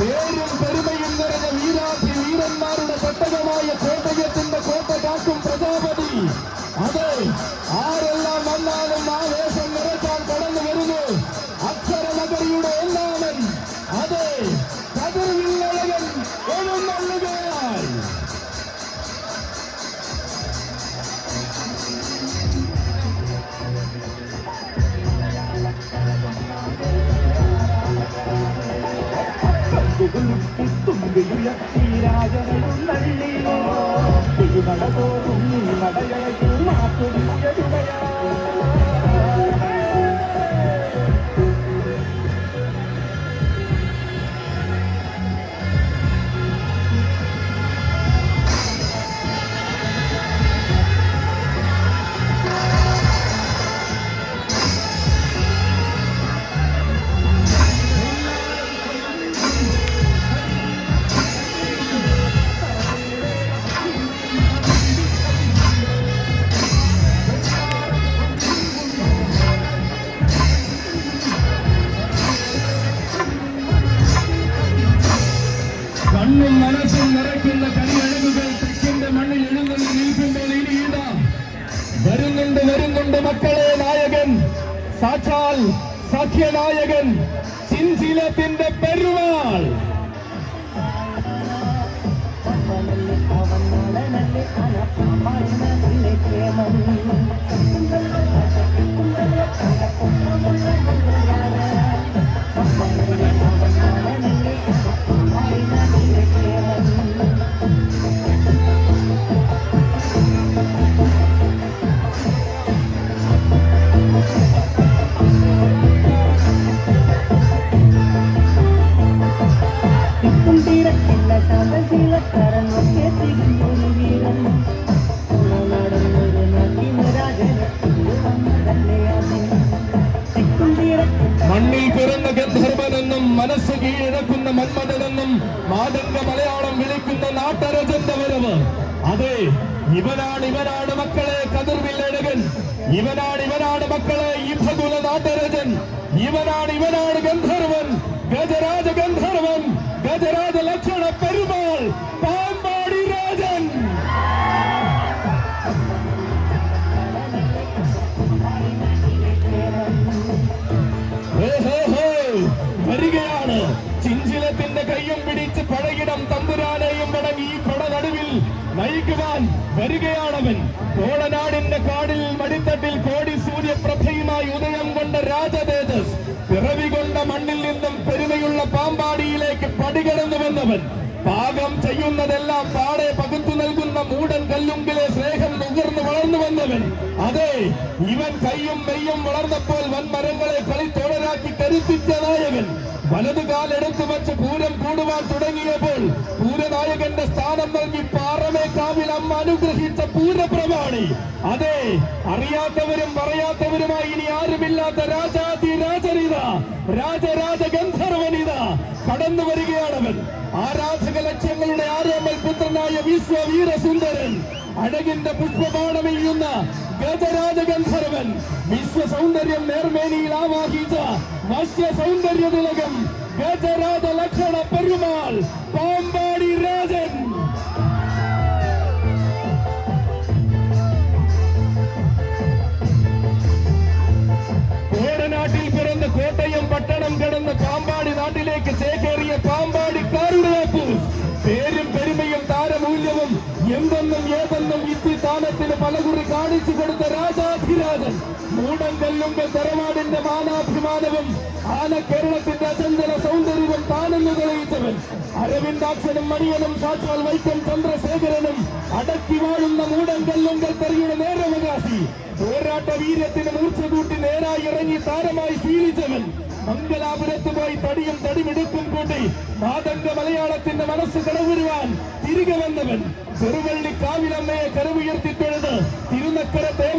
നായകൻ വരുന്നുണ്ട് വരുന്നുണ്ട് മക്കളെ നായകൻ സാക്ഷാൽ സഖ്യനായകൻ ചിഞ്ചിലത്തിന്റെ പെരുമാൾ ഇവനാണ് ഇവനാണ് മക്കളെ ഇഭകുല നാട്ടരജൻ ഇവനാണ് ഇവനാണ് ഗന്ധർവൻ. ഗജരാജ ഗന്ധർവൻ ഗജരാജ ലക്ഷണ പെരുമാൾ പാമ്പാടി രാജൻ. വരികയാണ്. ചിഞ്ചിലത്തിന്റെ കയ്യും പിടിച്ച് പഴയിടം തമ്പുരാനെയും മടങ്ങി ഈ പട നടുവിൽ നയിക്കുവാൻ വരികയാണവൻ പടികടന്നു പാകം ചെയ്യുന്നതെല്ലാം പാടെ പകുത്തു നൽകുന്ന മൂടൻ കല്ലുങ്കിലെ സ്നേഹം നുകർന്നു വളർന്നു വന്നവൻ. അതെ ഇവൻ കയ്യും മെയ്യും വളർന്നപ്പോൾ വൻമരങ്ങളെ കളിത്തോടരാക്കി കരുത്തിച്ചതായവൻ നായകൻ വലതുകാലെടുത്തു വച്ച് പൂരം കൂടുവാൻ തുടങ്ങിയപ്പോൾ പൂരനായകന്റെ സ്ഥാനം നൽകി പാറമേക്കാവിൽ അമ്മ അനുഗ്രഹിച്ച പൂരപ്രമാണി അതെ അറിയാത്തവരും പറയാത്തവരുമായി ഇനി ആരുമില്ലാത്ത രാജാതി രാജനിത രാജരാജ കടന്നു വരികയാണവൻ. വിശ്വവീരസുന്ദരൻ അഴകിന്റെ പുഷ്പബാണമെയ്യുന്ന ഗജരാജഗന്ധർവൻ വിശ്വ സൗന്ദര്യം നേർമേനിയിൽ ആവാഹിച്ച വശ്യ സൗന്ദര്യ തിലകം ഗജരാജ ലക്ഷണ പെരുമാൾ പാമ്പാടി രാജൻ. മൂടം കല്ലുങ്കൽ തറവാടിന്റെ മാനാഭിമാനവും ആന കേരളത്തിന്റെ അചഞ്ചല സൗന്ദര്യവും താനെന്ന് തെളിയിച്ചവൻ. അരവിന്ദാക്ഷനും മണിയനും സാക്ഷാൽ വൈക്കം ചന്ദ്രശേഖരനും അടക്കി വാഴുന്ന മൂടം കല്ലുങ്കൽ തെറിയുടെ നേരവകാശി. പോരാട്ട വീര്യത്തിന് മൂർച്ച കൂട്ടി നേരായി ഇറങ്ങി താരമായി ശീലിച്ചവൻ. മംഗലാപുരത്ത് പോയി തടിയും തടിമിടുക്കും കൂട്ടി മാതംഗ മലയാളത്തിന്റെ മനസ്സ് കടവുരുവാൻ തിരികെ വന്നവൻ. ചെറുവള്ളി കാവിലമ്മയെ കരവുയർത്തി തിരുനക്കര തേവരുടെ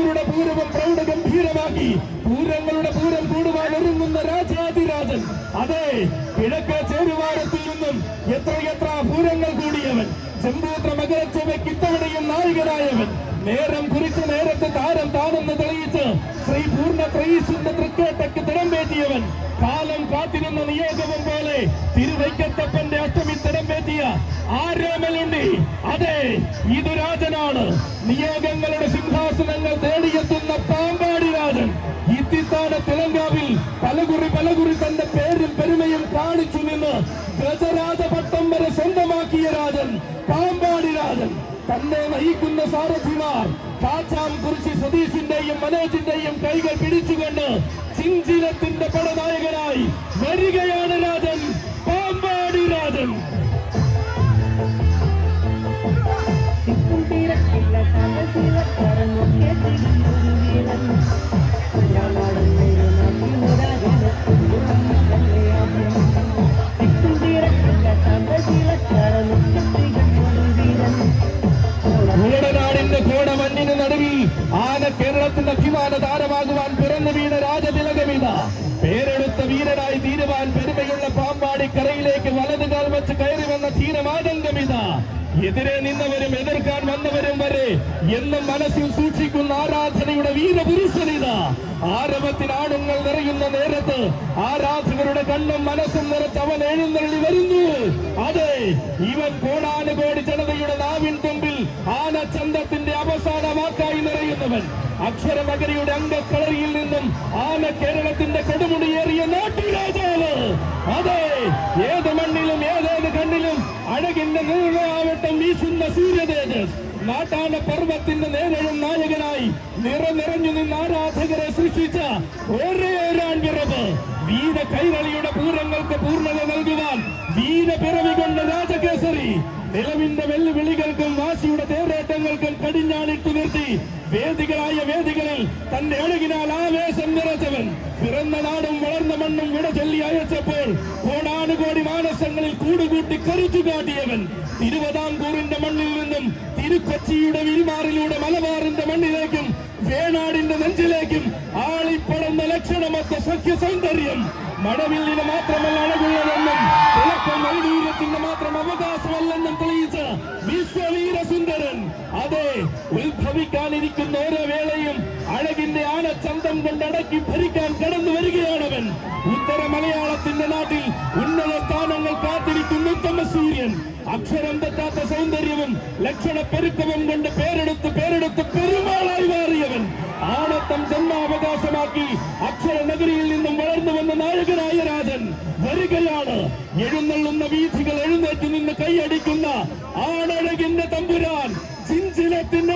മകരച്ചവയ്ക്ക് നേരം കുറിച്ച് നേരത്തെ താരം താനെന്ന് തെളിയിച്ച് ശ്രീ പൂർണ ത്രയീശന്റെ തൃക്കേട്ടയ്ക്ക് തിടമ്പേറ്റിയവൻ കാലം കാത്തിരുന്ന നിയോഗവും പോലെ തിരുവൈക്കത്തപ്പന്റെ അഷ്ടമി തിടം തിടമ്പേറ്റിയ ആരോമലുണ്ടി അതെ ഇത് രാജനാണ്. നിയോഗങ്ങളുടെ സിംഹാസനങ്ങൾ തേടിയെത്തുന്ന പാമ്പാടി രാജൻ. ഇത്തിത്താന തെലങ്കാവിൽ പലകുറി പലകുറി തന്റെ പേരും പെരുമയും കാണിച്ചു നിന്ന് ഗജരാജപട്ടം വരെ സ്വന്തമാക്കിയ രാജൻ. രാജൻ തന്നെ നയിക്കുന്ന സാരഥിമാർ കാച്ചാൻ കുറിച്ച് സതീഷിന്റെയും മനോജിന്റെയും കൈകൾ പിടിച്ചുകൊണ്ട് ചിഞ്ചിലത്തിന്റെ പടനായകനായി വരികയാണ് രാജൻ പാമ്പാടി രാജൻ. വെച്ച് കയറി വന്ന ധീരമാതംഗമിത എതിരെ നിന്നവരും എതിർക്കാൻ വന്നവരും വരെ എന്നും മനസ്സിൽ സൂക്ഷിക്കുന്ന ആരാധനയുടെ വീരപുരുഷനിത. ആരവത്തിനാണുങ്ങൾ നിറയുന്ന നേരത്ത് ആരാധകരുടെ കണ്ണും മനസ്സും നിറച്ച് അവൻ എഴുന്നള്ളി വരുന്നു. അതെ ഇവൻ കോടാനുകോടി ജനതയുടെ നാവിൻ തുമ്പിൽ ആനച്ചന്തത്തിന്റെ അവസാന വാക്കായി നിറയുന്നവൻ. അക്ഷരനഗരിയുടെ അംഗക്കളറിയിൽ നിന്നും ആന കേരളത്തിന്റെ കൊടുമുടിയേറിയ നാട്ടുരാജാവ്. അതെ ഏത് മണ്ണിലും കണ്ണിലും അഴകിന്റെ നീളാവട്ടം വീശുന്ന സൂര്യതേജസ്. നാട്ടാന പർവത്തിന്റെ നേരഴും നായകനായി നിറനിറഞ്ഞു നിന്ന് ആരാധകരെ സൃഷ്ടിച്ച ഒരേ ഒരാൺപിറവ് വീര കൈരളിയുടെ പൂരങ്ങൾക്ക് പൂർണത നൽകുവാൻ വീര പിറവി കൊണ്ട് രാജകേസരി. നിലവിന്റെ വെല്ലുവിളികൾക്കും വാശിയുടെ തിരുവിതാംകൂറിന്റെ മണ്ണിൽ നിന്നും തിരുക്കൊച്ചിയുടെ വിരിമാറിലൂടെ മലബാറിന്റെ മണ്ണിലേക്കും വേണാടിന്റെ നെഞ്ചിലേക്കും ആളിപ്പടർന്ന ലക്ഷണമൊത്ത സഖ്യ സൗന്ദര്യം മടവില്ലിന് മാത്രമല്ല അണകുള്ളതെന്നും തിളക്കം മാത്രം അവകാശമല്ലെന്നും തെളിയിച്ച വിശ്വവീര സുന്ദരൻ അതെ ഉത്ഭവിക്കാനിരിക്കുന്ന ഓരോ വേളയും അഴകിന്റെ ആനച്ചന്തം കൊണ്ടടക്കി ഭരിക്കാൻ കടന്നു വരികയാണവൻ അക്ഷരം തെറ്റാത്ത സൗന്ദര്യവും ലക്ഷണ കൊണ്ട് പേരെടുത്ത് പേരെടുത്ത് പെരുമാളായി മാറിയവൻ ആണത്തം ജന്മാവകാശമാക്കി അക്ഷര നഗരിയിൽ നിന്നും വളർന്നു വന്ന നായകനായ രാജൻ. വരികയാണ്. എഴുന്നള്ളുന്ന വീഥികൾ എഴുന്നേറ്റ് നിന്ന് കൈയടിക്കുന്ന ആണഴകിന്റെ തമ്പുരാൻ. ചിഞ്ചിലത്തിന്റെ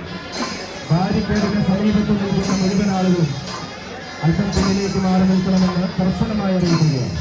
ബാരിക്കേഡിന് സമീപത്ത് നിൽക്കുന്ന മുഴുവൻ ആളുകളും അല്പം പിന്നിലേക്ക് മാറി നിൽക്കണമെന്ന് കർശനമായി അറിയിക്കുകയാണ്